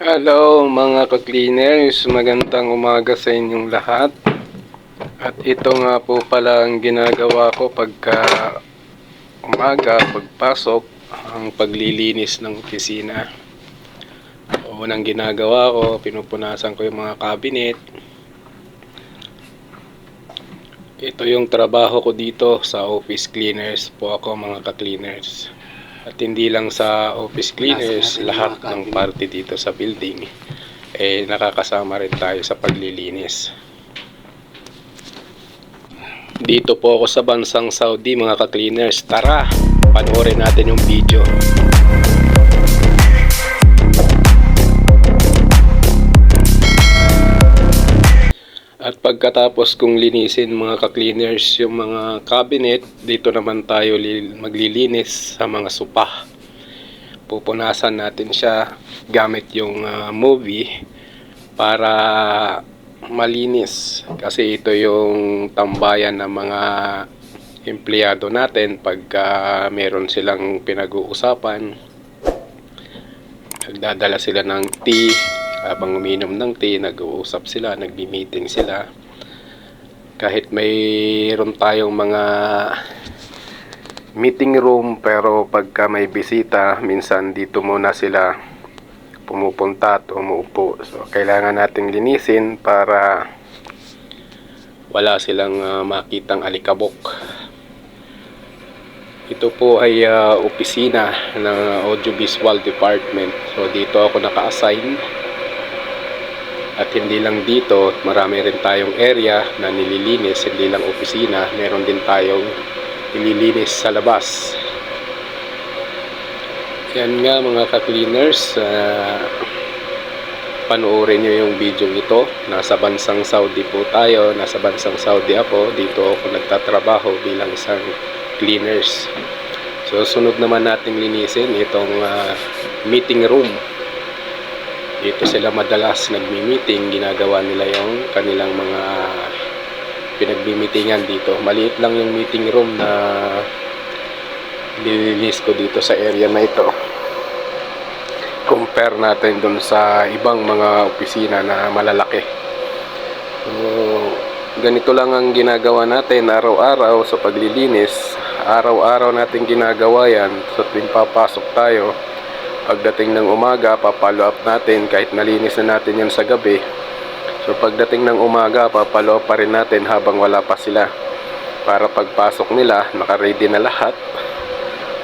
Hello mga ka-cleaners, magandang umaga sa inyong lahat. At ito nga po pala ang ginagawa ko pagka umaga, pagpasok, ang paglilinis ng opisina. Unang ginagawa ko, pinupunasan ko yung mga cabinet. Ito yung trabaho ko dito sa office cleaners po ako mga ka-cleaners. At hindi lang sa office cleaners, lahat ng party dito sa building, eh nakakasama rin tayo sa paglilinis. Dito po ako sa bansang Saudi mga ka-cleaners. Tara, panoorin natin yung video. At pagkatapos kong linisin mga ka-cleaners yung mga cabinet, dito naman tayo li- maglilinis sa mga sopa. Pupunasan natin siya gamit yung ah, movie para malinis. Kasi ito yung tambayan ng mga empleyado natin pagka meron silang pinag-uusapan. Nagdadala sila ng tea, habang uminom ng tea, nag-uusap sila, nagbi-meeting sila. Kahit mayroon tayong mga meeting room pero pagka may bisita, minsan dito muna sila pumupunta at umuupo. So, kailangan nating linisin para wala silang ah, makitang alikabok. Ito po ay ah, opisina ng audiovisual department. So dito ako naka-assign. At hindi lang dito, marami rin tayong area na nililinis, hindi lang opisina, meron din tayong nililinis sa labas. Yan nga mga ka-cleaners, ah, panoorin nyo yung video ito. Nasa bansang Saudi po tayo, nasa bansang Saudi ako. Dito ako nagtatrabaho bilang isang cleaners. So sunod naman nating linisin itong ah, meeting room. Dito sila madalas nagmi-meeting, ginagawa nila yung kanilang mga pinagmi-meetingan dito. Maliit lang yung meeting room na nililinis ko dito sa area na ito. Compare natin dun sa ibang mga opisina na malalaki. So, ganito lang ang ginagawa natin araw-araw sa paglilinis. Araw-araw natin ginagawa yan sa tuwing papasok tayo. Pagdating ng umaga, papalo up natin kahit nalinis na natin yan sa gabi. So pagdating ng umaga, papalo up pa rin natin habang wala pa sila. Para pagpasok nila, naka-ready na lahat.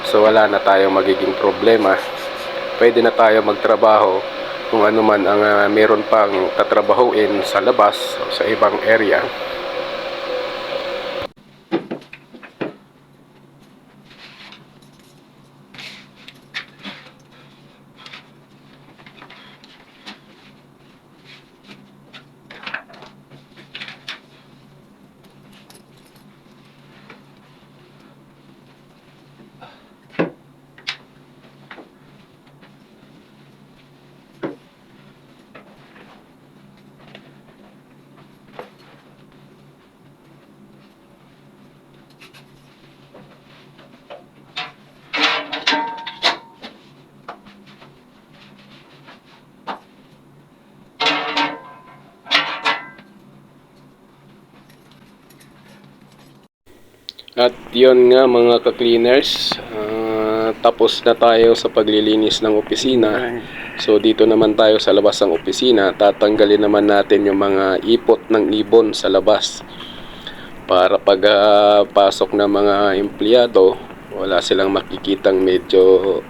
So wala na tayong magiging problema. Pwede na tayo magtrabaho kung ano man ang ah, meron pang tatrabahuin sa labas o sa ibang area. At yon nga mga ka-cleaners, ah, tapos na tayo sa paglilinis ng opisina. So dito naman tayo sa labas ng opisina, tatanggalin naman natin yung mga ipot ng ibon sa labas. Para pag ah, pasok ng mga empleyado, wala silang makikitang medyo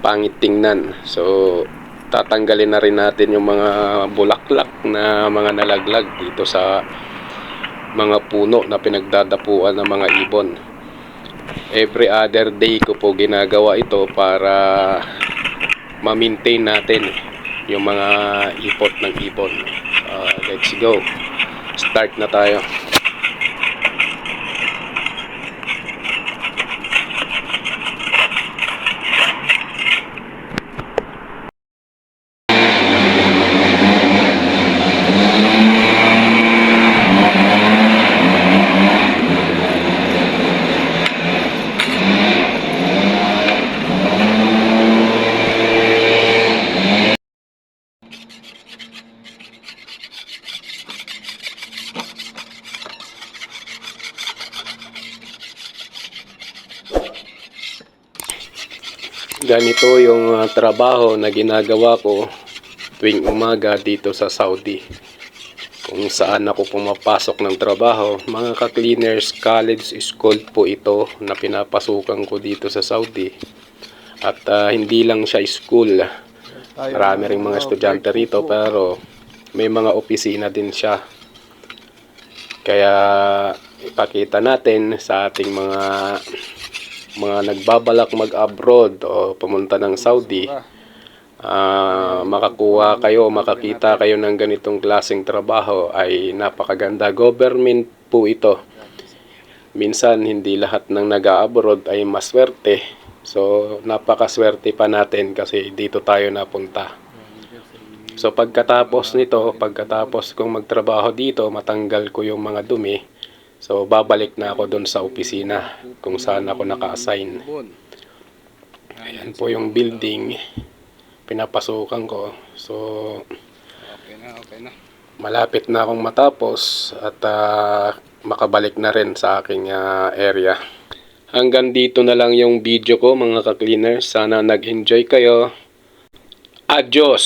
pangit tingnan. So tatanggalin na rin natin yung mga bulaklak na mga nalaglag dito sa mga puno na pinagdadapuan ng mga ibon. Every other day ko po ginagawa ito para ma-maintain natin yung mga ipot ng ibon. Uh, let's go. Start na tayo. Ganito yung ah, trabaho na ginagawa ko tuwing umaga dito sa Saudi. Kung saan ako pumapasok ng trabaho, mga ka-cleaners college school po ito na pinapasukan ko dito sa Saudi. At ah, hindi lang siya school. Marami ring mga estudyante rito pero may mga opisina din siya. Kaya ipakita natin sa ating mga mga nagbabalak mag-abroad o pumunta ng Saudi, ah, makakuha kayo, makakita kayo ng ganitong klaseng trabaho ay napakaganda. Government po ito. Minsan hindi lahat ng nag-abroad ay maswerte. So napakaswerte pa natin kasi dito tayo napunta. So pagkatapos nito, pagkatapos kong magtrabaho dito, matanggal ko yung mga dumi. So babalik na ako doon sa opisina kung saan ako naka-assign. Ayan po yung building pinapasukan ko. So Okay na, okay na. malapit na akong matapos at ah, makabalik na rin sa aking ah, area. Hanggang dito na lang yung video ko mga ka-cleaners. Sana nag-enjoy kayo. Adios!